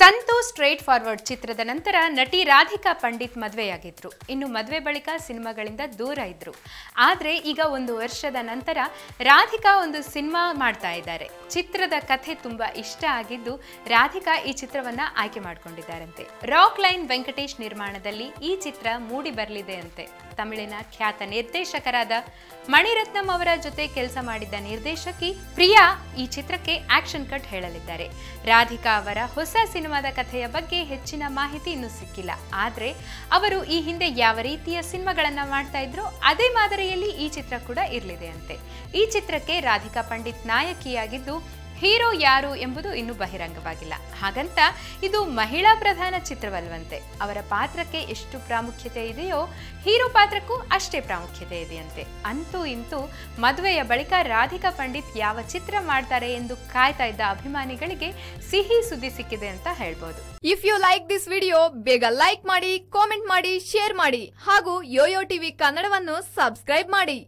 Santu straight forward ಚಿತ್ರದ ನಂತರ ನಟಿ ರಾಧಿಕಾ ಪಂಡಿತ್ ಮದುವೆಯಾಗಿದ್ರು. ಇನ್ನು ಮದುವೆ ಬಳಿಕ ಸಿನಿಮಾಗಳಿಂದ ದೂರ ಇದ್ರು. ಆದ್ರೆ ಈಗ ಒಂದು ವರ್ಷದ ನಂತರ ರಾಧಿಕಾ ಒಂದು ಸಿನಿಮಾ ಮಾಡ್ತಾ ಇದ್ದಾರೆ. ಚಿತ್ರದ ಕಥೆ ತುಂಬಾ ಇಷ್ಟ ಆಗಿದ್ದು ರಾಧಿಕಾ ಈ ಚಿತ್ರವನ್ನ ಆಯ್ಕೆ ಮಾಡಿಕೊಂಡಿದ್ದಾರಂತೆ. ರಾಕ್ ಲೈನ್ ವೆಂಕಟೇಶ್ ನಿರ್ಮಾಣದಲ್ಲಿ ಈ ಚಿತ್ರ ಮೂಡಿ ಬರಲಿದೆ ಅಂತೆ. ತಮಿಳಿನ ಖ್ಯಾತ ನಿರ್ದೇಶಕರಾದ ಮಣಿರತ್ನಂ ಅವರ ಜೊತೆ ಕೆಲಸ ಮಾಡಿದ್ದ ನಿರ್ದೇಶಕಿ ಪ್ರಿಯಾ ಈ ಚಿತ್ರಕ್ಕೆ ಆಕ್ಷನ್ ಕಟ್ ಹೇಳಲಿದ್ದಾರೆ. ರಾಧಿಕಾ ಅವರ ಹೊಸ ಸಿನಿಮಾದ ಕಥೆಯ ಬಗ್ಗೆ ಹೆಚ್ಚಿನ ಮಾಹಿತಿ ಇನ್ನೂ ಸಿಕ್ಕಿಲ್ಲ. ಆದರೆ ಅವರು ಈ ಹಿಂದೆ ಯಾವ ರೀತಿಯ ಸಿನಿಮಾಗಳನ್ನು ಮಾಡ್ತಾ ಇದ್ರು ಅದೇ ಮಾದರಿಯಲ್ಲಿ ಈ ಚಿತ್ರ ಕೂಡ ಇರಲಿದೆ ಅಂತೆ. ಈ ಚಿತ್ರಕ್ಕೆ ರಾಧಿಕಾ ಪಂಡಿತ್ ನಾಯಕಿಯಾಗಿದ್ದು ಹೀರೋ ಯಾರು ಎಂಬುದು ಇನ್ನೂ ಬಹಿರಂಗವಾಗಿಲ್ಲ. ಹಾಗಂತ ಇದು ಮಹಿಳಾ ಪ್ರಧಾನ ಚಿತ್ರವಲ್ವಂತೆ. ಅವರ ಪಾತ್ರಕ್ಕೆ ಎಷ್ಟು ಪ್ರಾಮುಖ್ಯತೆ ಇದೆಯೋ, ಹೀರೋ ಪಾತ್ರಕ್ಕೂ ಅಷ್ಟೇ ಪ್ರಾಮುಖ್ಯತೆ ಇದೆಯಂತೆ. ಅಂತೂ ಇಂತೂ ಮದುವೆಯ ಬಳಿಕ ರಾಧಿಕಾ ಪಂಡಿತ್ ಯಾವ ಚಿತ್ರ ಮಾಡ್ತಾರೆ ಎಂದು ಕಾಯ್ತಾ ಇದ್ದ ಅಭಿಮಾನಿಗಳಿಗೆ ಸಿಹಿ ಸುದ್ದಿ ಸಿಕ್ಕಿದೆ ಅಂತ ಹೇಳ್ಬೋದು. If you like this video ಬೇಗ ಲೈಕ್ ಮಾಡಿ ಕಾಮೆಂಟ್ ಮಾಡಿ ಶೇರ್ ಮಾಡಿ ಹಾಗೂ ಯೋಯೋ ಟಿವಿ ಕನ್ನಡವನ್ನು ಸಬ್ಸ್ಕ್ರೈಬ್ ಮಾಡಿ.